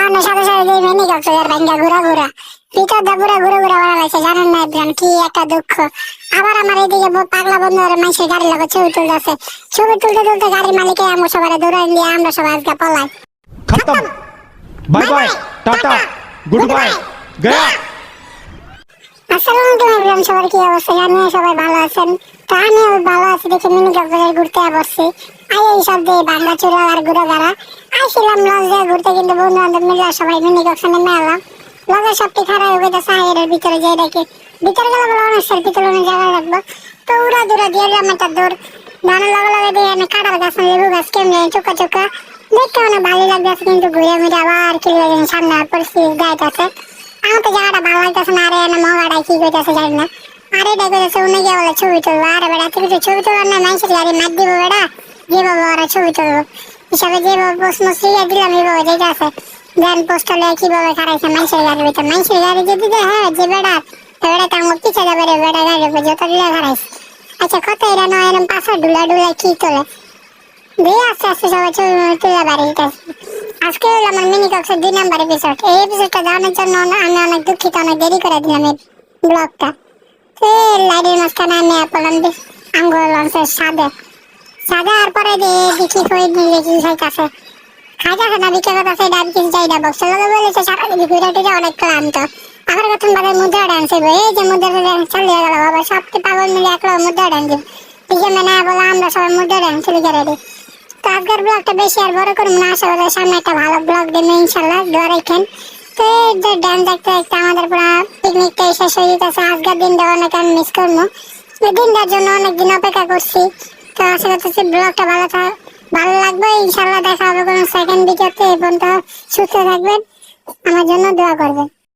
হানের সাথে সাথে যে মেনি কক্সবাজার ভাঙ্গা ঘুরা ঘুরা ভিতর দা ঘুরা ঘুরা ঘুরা ভালো লাগছে জানেন না ইব্রাহিম কি একটা দুঃখ। আবার আমার এইদিকে পাগলা বন্ধু আর মানুষের গাড়ি লাগা ছবি তুলতে আছে ছবি তুলতে তুলতে গাড়ির মালিকে আমরা সবাই দৌড়াই দিয়ে আমরা সবাই আজকে পলাই খতম। Bye bye tata good bye Gaya. আসসালামু আলাইকুম সবার কি অবস্থা? জানি সবাই ভালো আছেন। তা আমিও ভালো আছি দেখে মিনি কক্সবাজার ঘুরতে আসছি আই এই সব দিয়ে ভাঙ্গা চূড়া আর ঘুরা গাড়া আইছিলাম দিয়ে ঘুরতে কিন্তু বন্ধু বান্ধব মিলে সবাই কক্সবাজার নেমে এলাম লঞ্চের সবটি খারাপ হয়ে গেছে এর ভিতরে যাই দেখি। ভিতরে গেলে বলে অনেক সেলফি তুলনের জায়গা রাখব তো উড়া দূরা দিয়ে এলাম একটা দূর দানের লগে লগে দিয়ে আমি কাটার গাছ, লেবু গাছ কেমনে, চোখা চোখা। দেখতে অনেক ভালো লাগতেছে, কিন্তু ঘুরে মিরে আবার কি লাগে সামনে আর পরিস্থিতি গাইতেছে আমার তো জায়গাটা ভালো লাগতেছে না, আরে না মগাটা কি করতেছে জানি না। আরে এটা করতেছে অন্য গিয়ে বলে ছবি তুলবো। আরে বেড়া তুই ছবি তুলবার না মানুষের গাড়ি মার দিব বেড়া যেভাবে ওরা ছবি তুলবো। হিসাবে পোস্ট মোস্ট দিয়ে দিলাম এইভাবে, যেটা আছে। দেন পোস্টালে কীভাবে খারাইছে, মানুষের গাড়ির ভিতরে মানুষের গাড়ি যদি হ্যাঁ যে বেড়া বেড়া মুখ পিছিয়ে যাবে রে, বেড়া গাড়ির উপর যত দিলে খারাইছে। আচ্ছা কত এরা নয়, এরম পাশা ডুলা ডুলা কি তোলে? দিয়ে আস্তে আস্তে সবাই তুলে বাড়ি আজকে হলো আমার মিনি কক্সের দুই নাম্বার এপিসোড এই এপিসোডটা জানার জন্য আমি অনেক দুঃখিত, অনেক দেরি করে দিলাম এই ব্লগটা তো লাইটের মাঝখানে আমি পড়লাম আঙ্গুল লঞ্চের সাদে সাদে আর পরে দিয়ে দেখি কই নিলে কি খাইতেছে খাইতেছে না বিকে কথা সেই ডাব কিছু চাই ডাব বক্সের লগে বলেছে সারাদিন ঘুরে টুরে অনেক ক্লান্ত। আবার কখন বাদে মুদ্রা ডান্স এই যে মুদ্রা চালিয়ে গেল বাবা। সবটি পাগল মিলে একলা মুদ্রা ডান্স দিব পিছনে না বলে আমরা সবাই মুদ্রা ডান্স লিখে রেডি তো আজকের ব্লগটা বেশি আর বড় করব না। আশা করি সামনে একটা ভালো ব্লগ দেবে ইনশাল্লাহ দোয়া রাখেন। তো এই যে ডান্স দেখতে দেখতে আমাদের পুরো পিকনিকটা অনেক আমি দিন অপেক্ষা করছি। তো আশা ব্লগটা ভালো থাক, ভালো লাগবে। ইনশাল্লাহ দেখা হবে কোনো সেকেন্ড ভিডিওতে এই পর্যন্ত সুস্থ থাকবেন। আমার জন্য দোয়া করবেন।